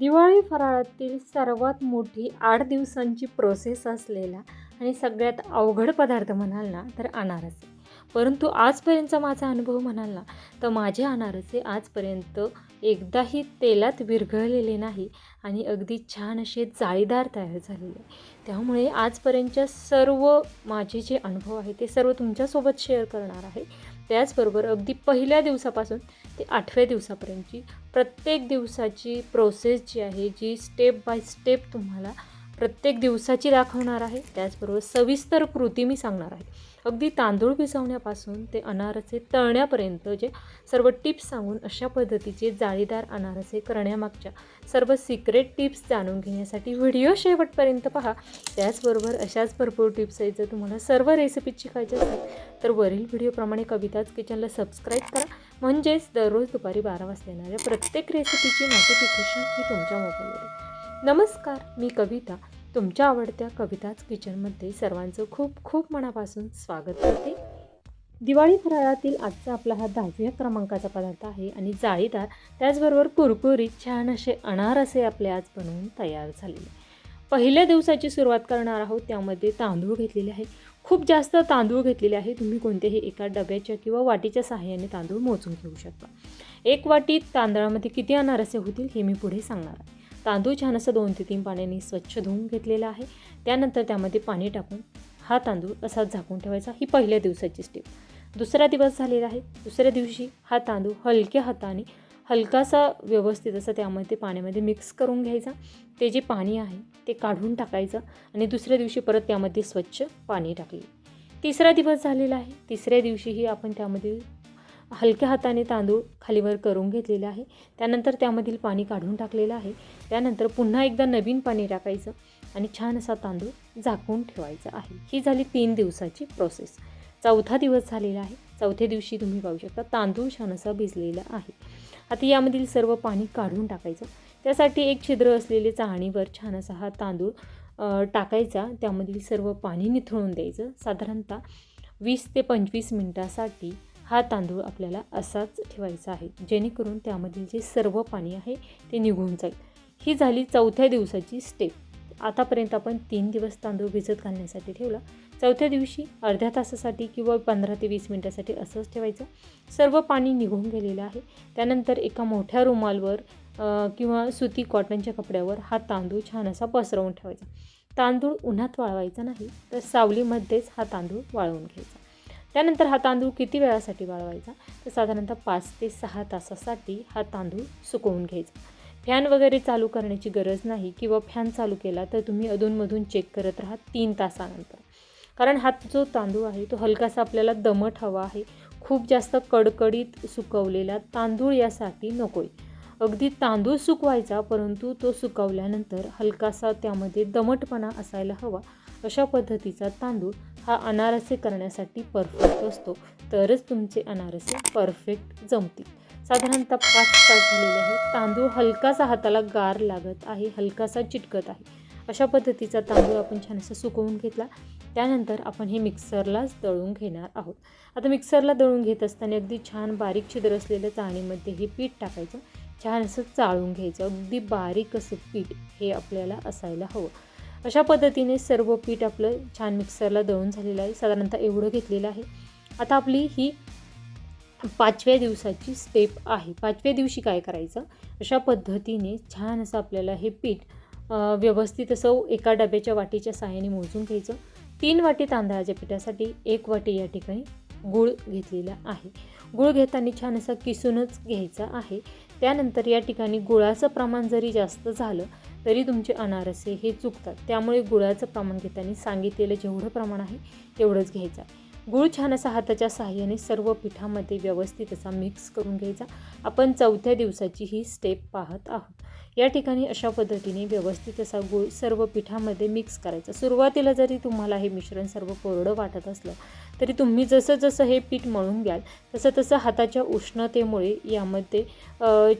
दिवाळी फराळातील सर्वात मोठी आठ दिवसांची प्रोसेस असलेला आणि सगळ्यात अवघड पदार्थ म्हणाल ना तर अनारसे. परंतु आजपर्यंतचा माझा अनुभव म्हणाल ना तर माझे अनारसे आजपर्यंत एकदाही तेलात विरघळलेले नाही आणि अगदी छान असे जाळीदार तयार झालेले. त्यामुळे आजपर्यंतच्या सर्व माझे जे अनुभव आहे ते सर्व तुमच्यासोबत शेअर करणार आहे. त्याचबरोबर अगदी पहिल्या दिवसापासून ते आठव्या दिवसापर्यंतची प्रत्येक दिवसाची प्रोसेस जी आहे जी स्टेप बाय स्टेप तुम्हाला प्रत्येक दिवसाची दाखवणार आहे. त्याचबरोबर सविस्तर कृती मी सांगणार आहे. अगदी तांदूळ भिजवण्यापासून ते अनारसे तळण्यापर्यंत जे सर्व टिप्स सांगून अशा पद्धतीचे जाळीदार अनारसे करण्यामागच्या सर्व सिक्रेट टिप्स जाणून घेण्यासाठी व्हिडिओ शेवटपर्यंत पहा. त्याचबरोबर अशाच भरपूर टिप्स आहेत. जर तुम्हाला सर्व रेसिपीज शिकायच्या असतील तर वरील व्हिडिओप्रमाणे कविताच किचनला सबस्क्राईब करा. म्हणजेच दररोज दुपारी बारा वाजता येणाऱ्या प्रत्येक रेसिपीची नोटिफिकेशन ही तुमच्या मोबाईलवर नमस्कार मी कविता. तुमच्या आवडत्या कविताच किचनमध्ये सर्वांचं खूप खूप मनापासून स्वागत करते. दिवाळी फराळातील आजचा आपला हा दहाव्या क्रमांकाचा पदार्थ आहे आणि जाळीदार त्याचबरोबर कुरकुरीत छान असे अनारसे आपले आज बनवून तयार झालेले पहिल्या दिवसाची सुरुवात करणार आहोत त्यामध्ये तांदूळ घेतलेले आहे. खूप जास्त तांदूळ घेतलेले आहे तुम्ही कोणत्याही एका डब्याच्या किंवा वाटीच्या सहाय्याने तांदूळ मोजून घेऊ शकता. एक वाटी तांदळामध्ये किती अनारसे होतील हे मी पुढे सांगणार आहे. तांदूळ छान असं दोन ते तीन पाण्याने स्वच्छ धुवून घेतलेला आहे. त्यानंतर त्यामध्ये पाणी टाकून हा तांदूळ असाच झाकून ठेवायचा. ही पहिल्या दिवसाची स्टेप दुसरा दिवस झालेला आहे. दुसऱ्या दिवशी हा तांदूळ हलक्या हाताने हलकासा व्यवस्थित असं त्यामध्ये पाण्यामध्ये मिक्स करून घ्यायचा. ते जे पाणी आहे ते काढून टाकायचं आणि दुसऱ्या दिवशी परत त्यामध्ये स्वच्छ पाणी टाकले. तिसरा दिवस झालेला आहे. तिसऱ्या दिवशीही आपण त्यामध्ये हलक्या हाताने तांदूळ खालीवर करून घेतलेला आहे. त्यानंतर त्यामधील पाणी काढून टाकलेलं आहे. त्यानंतर पुन्हा एकदा नवीन पाणी टाकायचं आणि छान असा तांदूळ झाकून ठेवायचा आहे. ही झाली तीन दिवसाची प्रोसेस चौथा दिवस झालेला आहे. चौथ्या दिवशी तुम्ही पाहू शकता तांदूळ छान असा भिजलेला आहे. आता यामधील सर्व पाणी काढून टाकायचं. त्यासाठी एक छिद्र असलेले चाळणीवर छान असा हा तांदूळ टाकायचा. त्यामधील सर्व पाणी निथळून द्यायचं. साधारणतः वीस ते पंचवीस मिनटासाठी हा तांदूळ आपल्याला असाच ठेवायचा आहे. जेणेकरून त्यामधील जे सर्व पाणी आहे ते निघून जाईल. ही झाली चौथ्या दिवसाची स्टेप आतापर्यंत आपण तीन दिवस तांदूळ भिजत घालण्यासाठी ठेवला. चौथ्या दिवशी अर्ध्या तासासाठी किंवा पंधरा ते वीस मिनटासाठी असंच ठेवायचं. सर्व पाणी निघून गेलेलं आहे. त्यानंतर एका मोठ्या रुमालवर किंवा सुती कॉटनच्या कपड्यावर हा तांदूळ छान असा पसरवून ठेवायचा. तांदूळ उन्हात वाळवायचा नाही तर सावलीमध्येच हा तांदूळ वाळवून घ्यायचा. त्यानंतर हा तांदूळ किती वेळासाठी वाळवायचा? तर साधारणतः पाच ते सहा तासासाठी हा तांदूळ सुकवून घ्यायचा. फॅन वगैरे चालू करण्याची गरज नाही किंवा फॅन चालू केला तर तुम्ही अधूनमधून चेक करत राहा तीन तासानंतर. कारण हा जो तांदूळ आहे तो हलकासा आपल्याला दमट हवा आहे. खूप जास्त कडकडीत सुकवलेला तांदूळ यासाठी नको आहे अगदी तांदूळ सुकवायचा परंतु तो सुकवल्यानंतर हलकासा त्यामध्ये दमटपणा असायला हवा. अशा पद्धतीचा तांदूळ हा अनारसे करण्यासाठी परफेक्ट असतो. तरच तुमचे अनारसे परफेक्ट जमतील. साधारणतः पाच तास झालेले आहे तांदूळ हलकासा हाताला गार लागत आहे हलकासा चिटकत आहे. अशा पद्धतीचा तांदूळ आपण छान असं सुकवून घेतला. त्यानंतर आपण हे मिक्सरलाच दळून घेणार आहोत. आता मिक्सरला दळून घेत असताना अगदी छान बारीक छिद्र असलेल्या चाळणीमध्ये हे पीठ टाकायचं. छान असं चाळून घ्यायचं. अगदी बारीक असं पीठ हे आपल्याला असायला हवं. अशा पद्धतीने सर्व पीठ आपलं छान मिक्सरला दळून झालेलं आहे. साधारणतः एवढं घेतलेलं आहे. आता आपली ही पाचव्या दिवसाची स्टेप आहे. पाचव्या दिवशी काय करायचं? अशा पद्धतीने छान असं आपल्याला हे पीठ व्यवस्थित असं एका डब्याच्या वाटीच्या साहाय्याने मोजून घ्यायचं. तीन वाटी तांदळाच्या पिठासाठी एक वाटी या ठिकाणी गूळ घेतलेला आहे. गूळ घेताना छान असा किसूनच घ्यायचा आहे. त्यानंतर या ठिकाणी गुळाचं प्रमाण जरी जास्त झालं तरी तुमचे अनारसे हे चुकतात. त्यामुळे गुळाचं प्रमाण घेताना सांगितलेलं जेवढं प्रमाण आहे तेवढंच घ्यायचं. आहे गुळ छान असा हाताच्या सहाय्याने सर्व पिठामध्ये व्यवस्थित असा मिक्स करून घ्यायचा. आपण चौथ्या दिवसाची ही स्टेप पाहत आहोत. या ठिकाणी अशा पद्धतीने व्यवस्थित असा गूळ सर्व पिठामध्ये मिक्स करायचा. सुरुवातीला जरी तुम्हाला हे मिश्रण सर्व कोरडं वाटत असलं तरी तुम्ही जसं जसं हे पीठ मळून घ्याल तसं तसं हाताच्या उष्णतेमुळे यामध्ये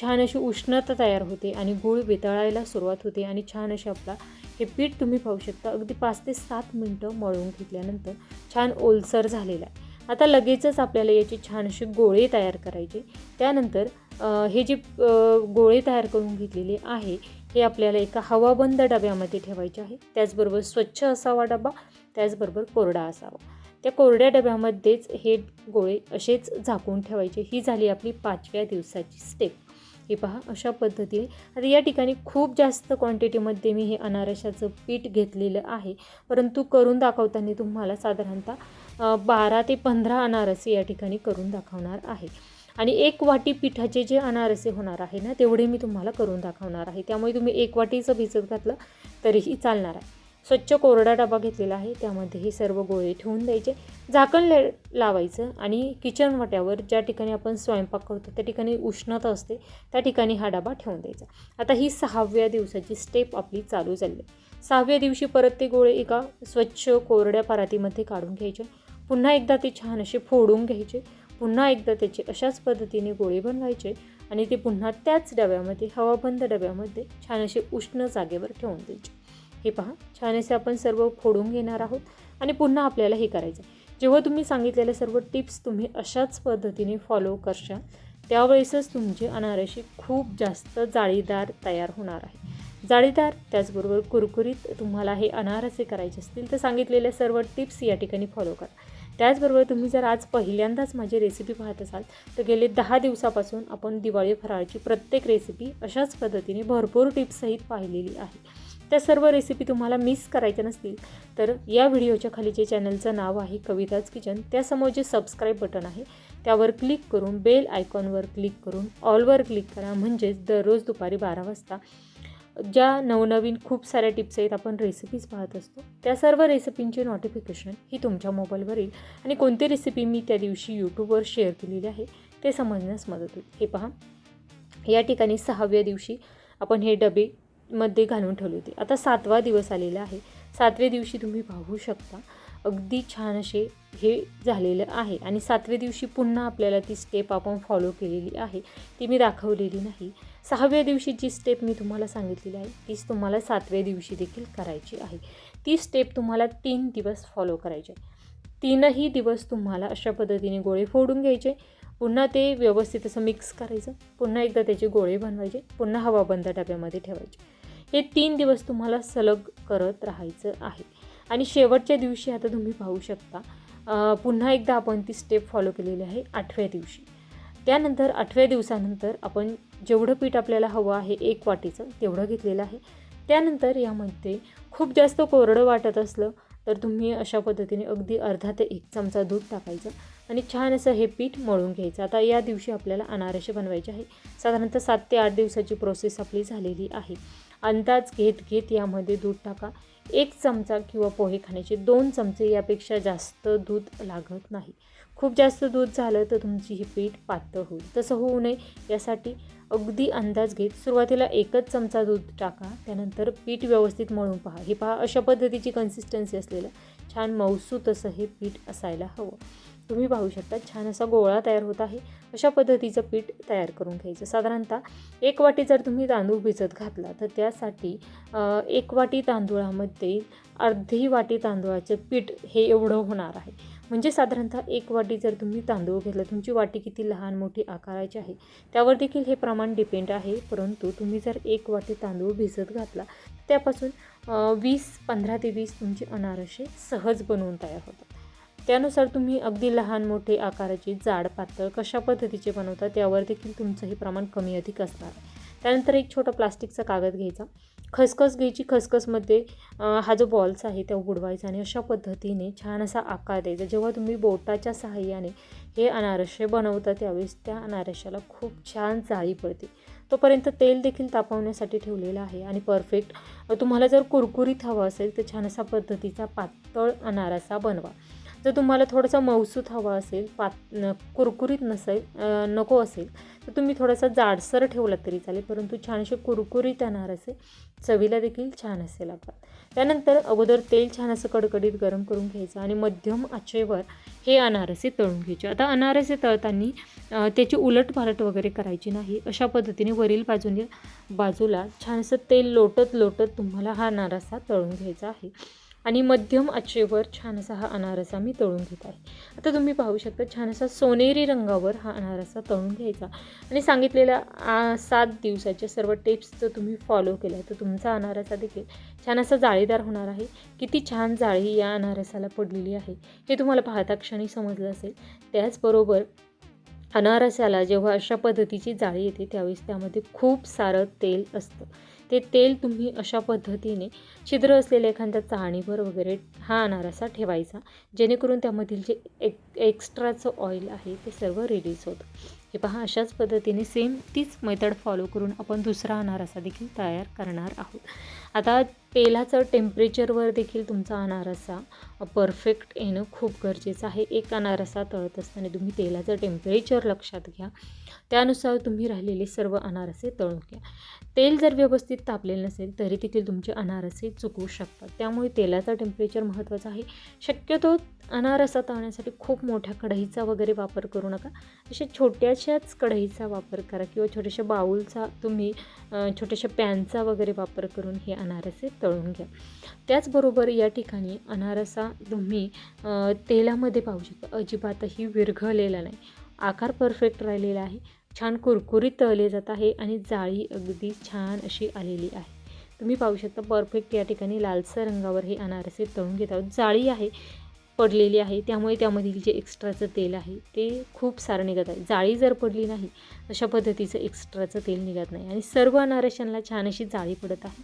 छान अशी उष्णता तयार होते आणि गूळ वितळायला सुरुवात होते आणि छान असे आपला हे पीठ तुम्ही पाहू शकता. अगदी पाच ते सात मिनटं मळून घेतल्यानंतर छान ओलसर झालेला आहे. आता लगेचच आपल्याला याची छानशी गोळे तयार करायचे. त्यानंतर हे जे गोळे तयार करून घेतलेले आहे हे आपल्याला एका हवाबंद डब्यामध्ये ठेवायचे आहे. त्याचबरोबर स्वच्छ असावा डबा त्याचबरोबर कोरडा असावा. त्या कोरड्या डब्यामध्येच हे गोळे असेच झाकून ठेवायचे. ही झाली आपली पाचव्या दिवसाची स्टेप हे पहा अशा पद्धतीने. आता या ठिकाणी खूप जास्त क्वांटिटीमध्ये मी हे अनारशाचं पीठ घेतलेलं आहे. परंतु करून दाखवताना तुम्हाला साधारणतः बारा ते पंधरा अनारसे या ठिकाणी करून दाखवणार आहे. आणि एक वाटी पिठाचे जे अनारसे होणार आहे ना तेवढे मी तुम्हाला करून दाखवणार आहे. त्यामुळे तुम्ही एक वाटीचं भिजत घातलं तरीही चालणार आहे. स्वच्छ कोरडा डबा घेतलेला आहे. त्यामध्ये हे सर्व गोळे ठेवून द्यायचे. झाकण ले लावायचं आणि किचन वाट्यावर ज्या ठिकाणी आपण स्वयंपाक करतो त्या ठिकाणी उष्णता असते त्या ठिकाणी हा डबा ठेवून द्यायचा. आता ही सहाव्या दिवसाची स्टेप आपली चालू झाली. आहे सहाव्या दिवशी परत ते गोळे एका स्वच्छ कोरड्या परातीमध्ये काढून घ्यायचे. पुन्हा एकदा ते छान असे फोडून घ्यायचे. पुन्हा एकदा त्याचे अशाच पद्धतीने गोळे बनवायचे आणि ते पुन्हा त्याच डब्यामध्ये हवाबंद डब्यामध्ये छान असे उष्ण जागेवर ठेवून द्यायचे. हे पहा छान असे आपण सर्व फोडून घेणार आहोत आणि पुन्हा आपल्याला हे करायचं आहे. जेव्हा तुम्ही सांगितलेल्या सर्व टिप्स तुम्ही अशाच पद्धतीने फॉलो करशाल त्यावेळेसच तुमचे अनारशी खूप जास्त जाळीदार तयार होणार आहे. जाळीदार त्याचबरोबर कुरकुरीत तुम्हाला हे अनारसे करायचे असतील तर सांगितलेल्या सर्व टिप्स या ठिकाणी फॉलो करा. त्याचबरोबर तुम्ही जर आज पहिल्यांदाच माझी रेसिपी पाहत असाल तर गेले दहा दिवसापासून आपण दिवाळी फराळची प्रत्येक रेसिपी अशाच पद्धतीने भरपूर टिप्ससहित पाहिलेली आहे. त्या सर्व रेसिपी तुम्हाला मिस करायच्या नसतील. तर या व्हिडिओच्या खाली जे चॅनलचं नाव आहे कविताज किचन त्यासमोर जे सबस्क्राईब बटन आहे त्यावर क्लिक करून बेल आयकॉनवर क्लिक करून ऑलवर क्लिक करा. म्हणजेच दररोज दुपारी बारा वाजता ज्या नवनवीन खूप साऱ्या टिप्स आहेत आपण रेसिपीज पाहत असतो त्या सर्व रेसिपींची नोटिफिकेशन ही तुमच्या मोबाईलवर येईल आणि कोणती रेसिपी मी त्या दिवशी यूट्यूबवर शेअर केलेली आहे ते समजण्यास मदत होईल. हे पहा. या ठिकाणी सहाव्या दिवशी आपण हे डबे मध्ये घालून ठेवली होती. आता सातवा दिवस आलेला आहे. सातव्या दिवशी तुम्ही पाहू शकता. अगदी छान असे हे झालेलं आहे. आणि सातव्या दिवशी पुन्हा आपल्याला ती स्टेप आपण फॉलो केलेली आहे. ती मी दाखवलेली नाही. सहाव्या दिवशी जी स्टेप मी तुम्हाला सांगितलेली आहे. तीच तुम्हाला सातव्या दिवशी देखील करायची आहे. ती स्टेप तुम्हाला तीन दिवस फॉलो करायची आहे. तीनही दिवस तुम्हाला अशा पद्धतीने गोळे फोडून घ्यायचे. पुन्हा ते व्यवस्थित असं मिक्स करायचं. पुन्हा एकदा त्याची गोळे बनवायचे. पुन्हा हवाबंद डब्यामध्ये ठेवायची. हे तीन दिवस तुम्हाला सलग करत राहायचं आहे. आणि शेवटच्या दिवशी आता तुम्ही पाहू शकता पुन्हा एकदा आपण ती स्टेप फॉलो केलेली आहे आठव्या दिवशी. त्यानंतर आठव्या दिवसानंतर आपण जेवढं पीठ आपल्याला हवं आहे एक वाटीचं तेवढं घेतलेलं आहे. त्यानंतर यामध्ये खूप जास्त कोरडं वाटत असलं तर तुम्ही अशा पद्धतीने अगदी अर्धा ते एक चमचा दूध टाकायचं आणि छान असं हे पीठ मळून घ्यायचं. आता या दिवशी आपल्याला अनारसे बनवायचे आहे. साधारणतः सात ते आठ दिवसाची प्रोसेस आपली झालेली आहे. अंदाज घेत घेत यामध्ये दूध टाका. एक चमचा किंवा पोहे खाण्याचे दोन चमचे यापेक्षा जास्त दूध लागत नाही. खूप जास्त दूध झालं तर तुमची ही पीठ पातळ होईल. तसं होऊ नये. यासाठी अगदी अंदाज घेत सुरुवातीला एकच चमचा दूध टाका त्यानंतर पीठ व्यवस्थित मळून पहा. हे पहा अशा पद्धतीची कन्सिस्टन्सी असलेलं छान मौसूत असं हे पीठ असायला हवं. तुम्ही पाहू शकता छान असा गोळा तयार होत आहे. अशा पद्धतीचं पीठ तयार करून घ्यायचं. साधारणतः एक वाटी जर तुम्ही तांदूळ भिजत घातला तर त्यासाठी एक वाटी तांदूळामध्ये अर्धी वाटी तांदूळाचं पीठ हे एवढं होणार आहे. म्हणजे साधारणतः एक वाटी जर तुम्ही तांदूळ घेतलं तुमची वाटी किती लहान मोठी आकाराची आहे त्यावर देखील हे प्रमाण डिपेंड आहे. परंतु तुम्ही जर एक वाटी तांदूळ भिजत घातला त्यापासून वीस पंधरा ते वीस तुमचे अनारसे सहज बनवून तयार होतात. त्यानुसार तुम्ही अगदी लहान मोठे आकाराचे जाड पातळ कशा पद्धतीचे बनवता त्यावर देखील तुमचं हे प्रमाण कमी अधिक असणार त्यानंतर एक छोटा प्लास्टिकचा कागद घ्यायचा. खसखस घ्यायची खसखसमध्ये हा जो बॉल्स आहे त्या उघडवायचा आणि अशा पद्धतीने छान असा आकार द्यायचा. जेव्हा तुम्ही बोटाच्या सहाय्याने हे अनारसे बनवता त्यावेळेस त्या अनारशाला खूप छान जाळी पडते. तोपर्यंत तेल देखील तापवण्यासाठी ठेवलेलं आहे आणि परफेक्ट तुम्हाला जर कुरकुरीत हवं असेल तर छान असा पद्धतीचा पातळ अनारसा बनवा. जर तुम्हाला थोडंसं मौसूत हवा असेल पात कुरकुरीत नसेल नको असेल तर तुम्ही थोडासा जाडसर ठेवला तरी चालेल परंतु छानसे कुरकुरीत अनारसे चवीला देखील छान असे लागतात त्यानंतर अगोदर तेल छान असं कडकडीत गरम करून घ्यायचं आणि मध्यम आचेवर हे अनारसे तळून घ्यायचे. आता अनारसे तळताना त्याची त्याची उलटपालट वगैरे करायची नाही अशा पद्धतीने वरील बाजूने बाजूला छानसं तेल लोटत लोटत तुम्हाला हा अनारसा तळून घ्यायचा आहे. आणि मध्यम आचेवर छान असा हा अनारसा मी तळून घेत आहे. आता तुम्ही पाहू शकता छान असा सोनेरी रंगावर हा अनारसा तळून घ्यायचा. आणि सांगितलेल्या आ, सात दिवसाच्या सर्व टिप्स जर तुम्ही फॉलो केल्या तर तुमचा अनारसा देखील छान असा जाळीदार होणार आहे. किती छान जाळी या अनारसाला पडलेली आहे. हे तुम्हाला पाहता क्षणी समजलं असेल. त्याचबरोबर अनारसाला जेव्हा अशा पद्धतीची जाळी येते त्यावेळेस त्यामध्ये खूप सारं तेल असतं. ते तेल तुम्ही अशा पद्धतीने छिद्र असलेल्या एखाद्या चाळणीवर वगैरे हा अनारसा ठेवायचा जेणेकरून त्यामधील जे एक एक्स्ट्राचं ऑइल आहे ते सर्व रिलीज होतं. हे पहा अशाच पद्धतीने सेम तीच मेथड फॉलो करून आपण दुसरा अनारसा देखील तयार करणार आहोत. आता तेलाचं टेम्परेचरवर देखील तुमचा अनारसा परफेक्ट येणं खूप गरजेचं आहे. एक अनारसा तळत असताना तुम्ही तेलाचं टेम्परेचर लक्षात घ्या. त्यानुसार तुम्ही राहिलेले सर्व अनारसे तळून घ्या. तेल जर व्यवस्थित तापलेलं नसेल तरी देखील तुमचे अनारसे चुकवू शकतात. त्यामुळे तेलाचा टेम्परेचर महत्त्वाचा आहे. शक्यतो अनारसा तळण्यासाठी खूप मोठ्या कढईचा वगैरे वापर करू नका. अशा छोट्याशाच कढईचा वापर करा किंवा छोट्याशा बाऊलचा तुम्ही छोट्याशा पॅनचा वगैरे वापर करून हे अनारसे तळून घ्या. त्याचबरोबर या ठिकाणी अनारसा तुम्ही तेलामध्ये पाहू शकता. अजिबातही विरघळलेला नाही. आकार परफेक्ट राहिलेला आहे. छान कुरकुरीत तळले जात आहे आणि जाळी अगदी छान अशी आलेली आहे. तुम्ही पाहू शकता परफेक्ट या ठिकाणी लालसर रंगावर हे अनारसे तळून घेत आहोत. जाळी आहे पडलेली आहे. त्यामुळे त्यामधील जे एक्स्ट्राचं तेल आहे ते खूप सारं निघत आहे. जाळी जर पडली नाही अशा पद्धतीचं एक्स्ट्राचं तेल निघत नाही. आणि सर्व अनारशांना छान अशी जाळी पडत आहे.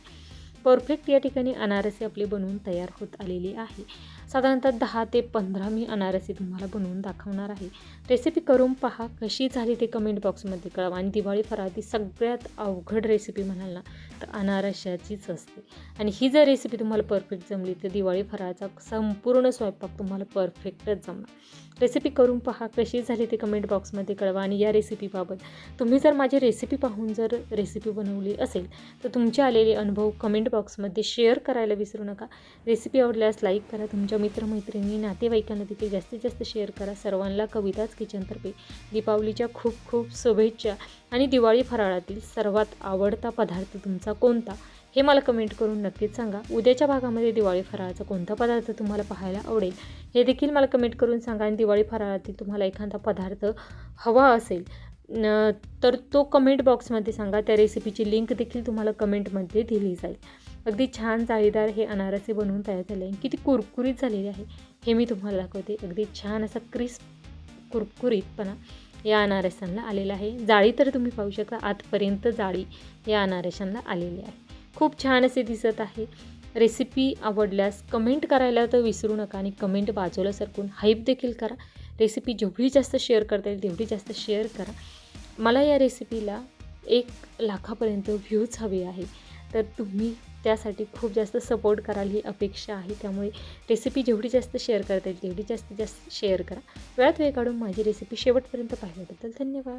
परफेक्ट या ठिकाणी अनारसे आपली बनवून तयार होत आलेली आहे. साधारणतः दहा ते पंधरा मी अनारसी तुम्हाला बनवून दाखवणार आहे. रेसिपी करून पहा कशी झाली ते कमेंट बॉक्समध्ये कळवा आणि दिवाळी फराळाची सगळ्यात अवघड रेसिपी म्हणाल ना तर अनारशाचीच असते. आणि ही जर रेसिपी तुम्हाला परफेक्ट जमली तर दिवाळी फराळाचा संपूर्ण स्वयंपाक तुम्हाला परफेक्टच जमणार. रेसिपी करून पहा कशी झाली ते कमेंट बॉक्समध्ये कळवा आणि या रेसिपीबाबत तुम्ही जर माझी रेसिपी पाहून जर रेसिपी बनवली असेल तर तुमचे आलेले अनुभव कमेंट बॉक्समध्ये शेअर करायला विसरू नका. रेसिपी आवडल्यास लाईक करा तुमच्या मित्रमैत्रिणी नातेवाईकांना देखील जास्तीत जास्त शेअर करा. सर्वांना कविताच किचनतर्फे दीपावलीच्या खूप खूप शुभेच्छा आणि दिवाळी फराळातील सर्वात आवडता पदार्थ तुमचा कोणता? हे मला कमेंट करून नक्कीच सांगा. उद्याच्या भागामध्ये दिवाळी फराळाचा कोणता पदार्थ तुम्हाला पाहायला आवडेल? हे देखील मला कमेंट करून सांगा आणि दिवाळी फराळातील तुम्हाला एखादा पदार्थ हवा असेल न तर तो कमेंट बॉक्समध्ये सांगा. त्या रेसिपीची लिंक देखील तुम्हाला कमेंटमध्ये दिली जाईल. अगदी छान जाळीदार हे अनारसे बनवून तयार झाले आहे किती कुरकुरीत झालेले आहे. हे मी तुम्हाला दाखवते. अगदी छान असा क्रिस्प कुरकुरीतपणा या अनारसांना आलेला आहे. जाळी तर तुम्ही पाहू शकता आतपर्यंत जाळी या अनारसांना आलेली आहे. खूप छान असे दिसत आहे. रेसिपी आवडल्यास कमेंट करायला तर विसरू नका आणि कमेंट बाजूला सरकून हाईप देखील करा. रेसिपी जेवढी जास्त शेअर करता येईल तेवढी जास्त शेअर करा. मला या रेसिपीला एक लाखापर्यंत व्ह्यूज हवे आहे. तर तुम्ही त्यासाठी खूप जास्त सपोर्ट कराल ही अपेक्षा आहे. त्यामुळे रेसिपी जेवढी जास्त शेअर करता येईल तेवढी जास्तीत जास्त शेअर करा. वेळात वेळ काढून माझी रेसिपी शेवटपर्यंत पाहिल्याबद्दल धन्यवाद.